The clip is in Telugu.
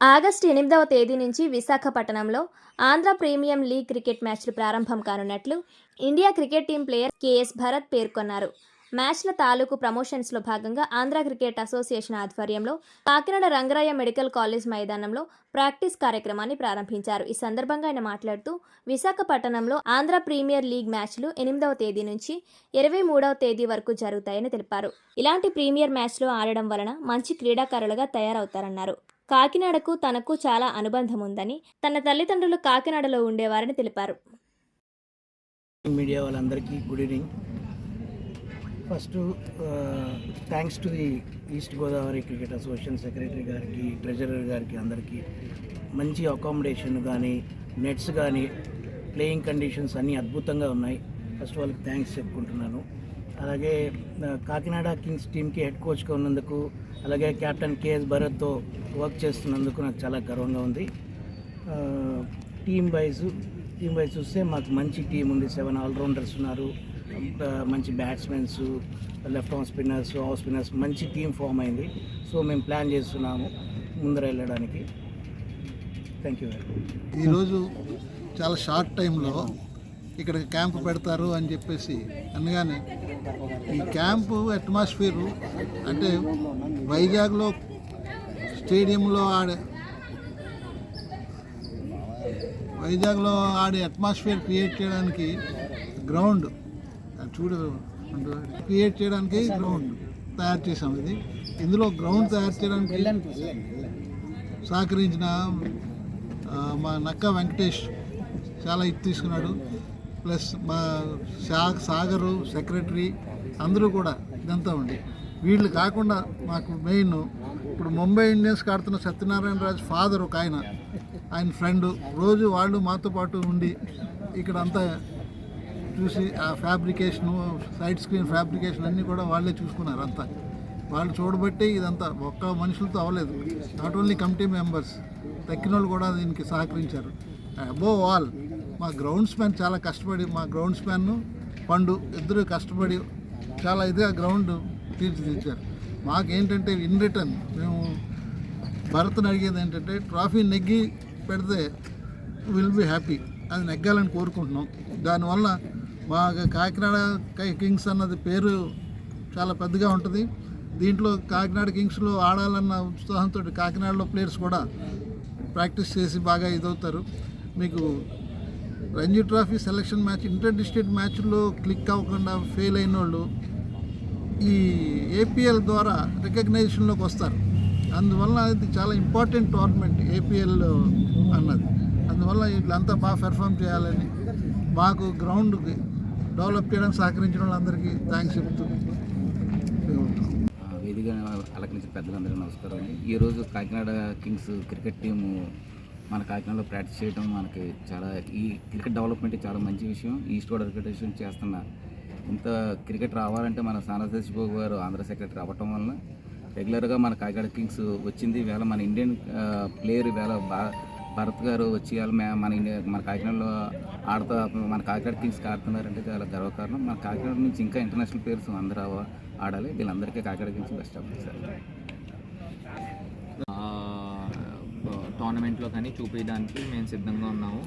ఆగస్టు ఎనిమిదవ తేదీ నుంచి విశాఖపట్నంలో ఆంధ్ర ప్రీమియం లీగ్ క్రికెట్ మ్యాచ్లు ప్రారంభం కానున్నట్లు India cricket team player KS Bharat పేర్కొన్నారు. మ్యాచ్ల తాలూకు ప్రమోషన్స్లో భాగంగా ఆంధ్ర క్రికెట్ అసోసియేషన్ ఆధ్వర్యంలో కాకినాడ రంగరాయ మెడికల్ కాలేజ్ మైదానంలో ప్రాక్టీస్ కార్యక్రమాన్ని ప్రారంభించారు. ఈ సందర్భంగా ఆయన మాట్లాడుతూ విశాఖపట్నంలో ఆంధ్ర ప్రీమియర్ లీగ్ మ్యాచ్లు ఎనిమిదవ తేదీ నుంచి ఇరవై మూడవ తేదీ వరకు జరుగుతాయని తెలిపారు. ఇలాంటి ప్రీమియర్ మ్యాచ్లు ఆడడం వలన మంచి క్రీడాకారులుగా తయారవుతారన్నారు. కాకినాడకు తనకు చాలా అనుబంధం ఉందని తన తల్లిదండ్రులు కాకినాడలో ఉండేవారని తెలిపారు. మీడియా వాళ్ళందరికీ good evening. First thanks to the East Godavari cricket association secretary గారికి ట్రెజరర్ గారికి అందరికీ మంచి అకామిడేషన్ కానీ నెట్స్ కానీ ప్లేయింగ్ కండిషన్స్ అన్నీ అద్భుతంగా ఉన్నాయి. ఫస్ట్ వాళ్ళకి థ్యాంక్స్ చెప్పుకుంటున్నాను. అలాగే కాకినాడ కింగ్స్ టీంకి హెడ్ కోచ్గా ఉన్నందుకు అలాగే కెప్టెన్ కేఎస్ భరత్తో వర్క్ చేస్తున్నందుకు నాకు చాలా గర్వంగా ఉంది. టీం వైజ్ టీం వైజ్ చూస్తే మాకు మంచి టీం ఉంది. సెవెన్ ఆల్రౌండర్స్ ఉన్నారు. మంచి batsmens left arm spinners off spinners మంచి టీం ఫామ్ అయింది. సో మేము ప్లాన్ చేస్తున్నాము ముందర వెళ్ళడానికి థ్యాంక్ యూ వెరీ ఈరోజు చాలా షార్ట్ టైంలో ఇక్కడ క్యాంప్ పెడతారు అని చెప్పేసి అనగానే ఈ క్యాంపు అట్మాస్ఫియరు అంటే వైజాగ్లో స్టేడియంలో ఆడే వైజాగ్లో ఆడే అట్మాస్ఫియర్ క్రియేట్ చేయడానికి గ్రౌండ్. చూడు క్రియేట్ చేయడానికి గ్రౌండ్ తయారు చేసాం ఇది. ఇందులో గ్రౌండ్ తయారు చేయడానికి సహకరించిన మా నక్క వెంకటేష్ చాలా ఇది తీసుకున్నాడు. ప్లస్ మా సాగరు సెక్రటరీ అందరూ కూడా ఇదంతా ఉంది. వీళ్ళు కాకుండా మాకు మెయిన్ ఇప్పుడు ముంబై ఇండియన్స్ ఆడుతున్న సత్యనారాయణ రాజు ఫాదర్ ఒక ఆయన. ఆయన ఫ్రెండ్ రోజు వాళ్ళు మాతో పాటు ఉండి ఇక్కడ అంతా చూసి ఆ ఫ్యాబ్రికేషను సైడ్ స్క్రీన్ ఫ్యాబ్రికేషన్ అన్నీ కూడా వాళ్ళే చూసుకున్నారు అంతా. వాళ్ళు చూడబట్టి ఇదంతా ఒక్క మనుషులతో అవ్వలేదు. నాట్ ఓన్లీ కమిటీ మెంబర్స్ తక్కిన వాళ్ళు కూడా దీనికి సహకరించారు. అబోవ్ ఆల్ మా గ్రౌండ్ స్పాన్ చాలా కష్టపడి మా గ్రౌండ్ స్పాన్ పండు ఇద్దరు కష్టపడి చాలా ఇదిగా గ్రౌండ్ తీర్చిదిద్దారు. మాకేంటంటే ఇన్ రిటర్న్ మేము భరత్ని అడిగేది ఏంటంటే ట్రాఫీ నెగ్గి పెడితే విల్ బి హ్యాపీ అది నెగ్గాలని కోరుకుంటున్నాం. దానివల్ల మా కాకినాడ కింగ్స్ అన్నది పేరు చాలా పెద్దగా ఉంటుంది. దీంట్లో కాకినాడ కింగ్స్లో ఆడాలన్న ఉత్సాహంతో కాకినాడలో ప్లేయర్స్ కూడా ప్రాక్టీస్ చేసి బాగా ఇదవుతారు. మీకు Ranji trophy selection match inter district మ్యాచ్లో క్లిక్ అవ్వకుండా ఫెయిల్ అయిన వాళ్ళు ఈ ఏపీఎల్ ద్వారా రికగ్నైజేషన్లోకి వస్తారు. అందువల్ల అది చాలా ఇంపార్టెంట్ టోర్నమెంట్ ఏపీఎల్ అన్నది. అందువల్ల వీళ్ళంతా బాగా పెర్ఫామ్ చేయాలని మాకు గ్రౌండ్కి డెవలప్ చేయడానికి సహకరించిన వాళ్ళందరికీ థ్యాంక్స్ చెప్తూ వేదిక అలకరించిన పెద్దలందరికీ నమస్కారం. ఈరోజు కాకినాడ కింగ్స్ క్రికెట్ టీము మన కాకినాడలో ప్రాక్టీస్ చేయడం మనకి చాలా ఈ క్రికెట్ డెవలప్మెంట్ చాలా మంచి విషయం. ఈస్ట్ గోడ క్రికెట్ విషయం చేస్తున్న ఇంత క్రికెట్ రావాలంటే మన సానదేశబాబు గారు ఆంధ్ర సెక్రటరీ అవ్వటం వలన రెగ్యులర్గా మన కాకినాడ కింగ్స్ వచ్చింది. వేళ మన ఇండియన్ ప్లేయర్ వేళ భరత్ గారు వచ్చి ఇవాళ మే- మన ఇండియా మన కాకినాడలో ఆడుతా మన కాకినాడ కింగ్స్కి ఆడుతున్నారంటే చాలా గర్వకారణం. మన కాకినాడ నుంచి ఇంకా ఇంటర్నేషనల్ ప్లేయర్స్ అందరూ ఆడాలి. వీళ్ళందరికీ కాకినాడ కింగ్స్ బెస్ట్ అవుతుంది సార్. టోర్నమెంట్లో కానీ చూపించడానికి మేము సిద్ధంగా ఉన్నాము.